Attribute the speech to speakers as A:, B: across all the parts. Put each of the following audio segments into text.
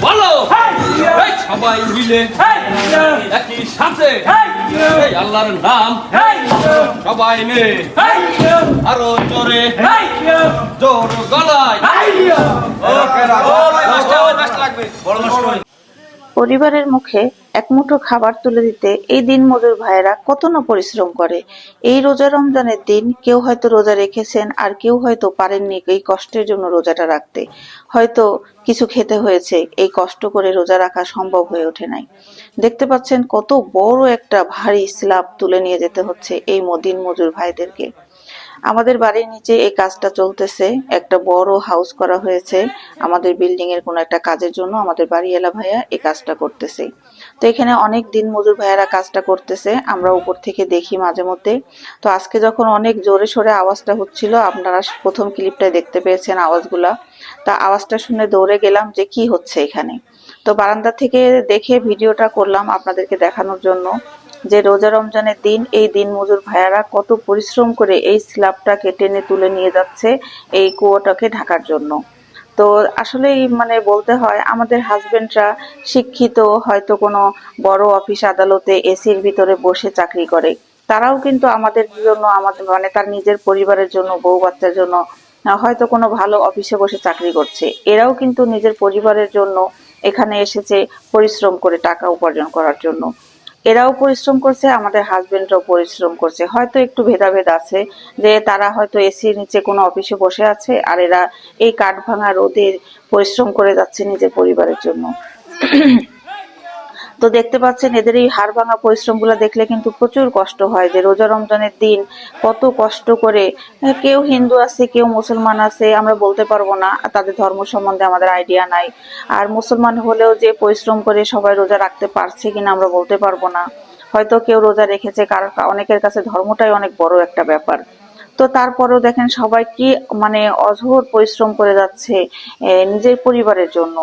A: বলো। এই, সবাই মিলে একই সাথে। এই, আল্লাহর নাম। সবাই মিলে আরও জোরে। জোর গলায়।
B: পরিবারের মুখে এক মুঠো খাবার তুলে দিতে এই দিন মজুর ভাইয়েরা কত না পরিশ্রম করে। এই রোজা রমজানের দিন কেউ হয়তো রোজা রেখেছেন, আর কেউ হয়তো পারেননি এই কষ্টের জন্য রোজাটা রাখতে। হয়তো কিছু খেতে হয়েছে, এই কষ্ট করে রোজা রাখা সম্ভব হয়ে ওঠে নাই। দেখতে পাচ্ছেন কত বড় একটা ভারী স্ল্যাব তুলে নিয়ে যেতে হচ্ছে এই মদিন মজুর ভাইদেরকে। আমাদের বাড়ির নিচে এই কাজটা চলতেছে। একটা বড় হাউস করা হয়েছে। আমাদের বিল্ডিং এর কোনো একটা কাজের জন্য আমাদের বাড়িওয়ালা ভাইয়া এই কাজটা করতেছে। তো এখানে অনেক দিন মজুর ভাইয়ারা কাজটা করতেছে। আমরা উপর থেকে দেখি মাঝে মধ্যে। তো আজকে যখন অনেক জোরে সোরে আওয়াজটা হচ্ছিল, আপনারা প্রথম ক্লিপটায় দেখতে পেয়েছেন আওয়াজগুলা। তা আওয়াজটা শুনে দৌড়ে গেলাম যে কি হচ্ছে এখানে। তো বারান্দা থেকে দেখে ভিডিওটা করলাম আপনাদেরকে দেখানোর জন্য। যে রোজা রমজানের দিন, এই দিন মজুর ভাইয়ারা কত পরিশ্রম করে এই স্ল্যাবটাকে টেনে তুলে নিয়ে যাচ্ছে এই কুয়োটাকে ঢাকার জন্য। তো আসলেই মানে বলতে হয়, আমাদের হাজবেন্ডরা শিক্ষিত, হয়তো কোনো বড় অফিস আদালতে এসির ভিতরে বসে চাকরি করে। তারাও কিন্তু আমাদের জন্য, আমাদের মানে তার নিজের পরিবারের জন্য, বউ বাচ্চার জন্য, হয়তো কোনো ভালো অফিসে বসে চাকরি করছে। এরাও কিন্তু নিজের পরিবারের জন্য এখানে এসেছে পরিশ্রম করে টাকা উপার্জন করার জন্য। এরাও পরিশ্রম করছে, আমাদের হাজবেন্ডরাও পরিশ্রম করছে। হয়তো একটু ভেদাভেদ আছে যে তারা হয়তো এসির নিচে কোনো অফিসে বসে আছে আর এরা এই কাঠ ভাঙা রোদে পরিশ্রম করে যাচ্ছে নিজের পরিবারের জন্য। তো দেখতে পাচ্ছেন, এদের এই হাড় ভাঙা পরিশ্রমগুলো দেখলে কিন্তু প্রচুর কষ্ট হয় যে রোজা রমজানের দিন কত কষ্ট করে কেউ হিন্দু আছে, কেউ মুসলমান আছে, আমরা বলতে পারব না তাদের ধর্ম সম্বন্ধে আমাদের আইডিয়া নাই। আর মুসলমান হলেও যে পরিশ্রম করে সবাই রোজা রাখতে পারছে কিনা আমরা বলতে পারব না। হয়তো কেউ রোজা রেখেছে, কারণ অনেকের কাছে ধর্মটাই অনেক বড় একটা ব্যাপার। তো তারপরেও দেখেন সবাই কি মানে অঝোর পরিশ্রম করে যাচ্ছে নিজের পরিবারের জন্য।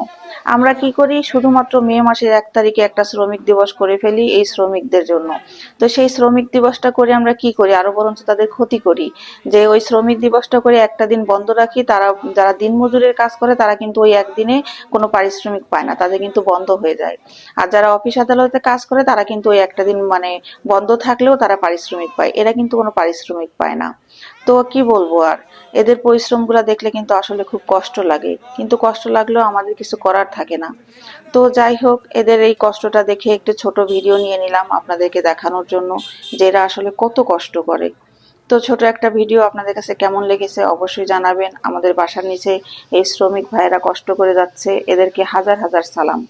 B: আমরা কি করি, শুধুমাত্র মে মাসের এক তারিখে একটা শ্রমিক দিবস করে ফেলি এই শ্রমিকদের জন্য। তো সেই শ্রমিক দিবসটা করে আমরা কি করি, আরও বরঞ্চ তাদের ক্ষতি করি। যে ওই শ্রমিক দিবসটা করে একটা দিন বন্ধ রাখি, তারা, যারা দিনমজুরের কাজ করে, তারা কিন্তু ওই একদিনে কোনো পারিশ্রমিক পায় না, তাদের কিন্তু বন্ধ হয়ে যায়। আর যারা অফিস আদালতে কাজ করে, তারা কিন্তু ওই একটা দিন মানে বন্ধ থাকলেও তারা পারিশ্রমিক পায়। এরা কিন্তু কোনো পারিশ্রমিক পায় না। তো কি বলব আর? এদের পরিশ্রমগুলো দেখলে কিন্তু আসলে খুব কষ্ট লাগে। কিন্তু কষ্ট লাগলেও আমাদের কিছু করার থাকে না। তো যাই হোক, এদের এই কষ্টটা দেখে একটু ছোট ভিডিও নিয়ে নিলাম আপনাদেরকে দেখানোর জন্য, যে এরা আসলে কত কষ্ট করে। তো ছোট একটা ভিডিও আপনাদের কাছে কেমন লেগেছে অবশ্যই জানাবেন। আমাদের বাসার নিচে এই শ্রমিক ভাইয়েরা কষ্ট করে যাচ্ছে। এদেরকে হাজার হাজার সালাম।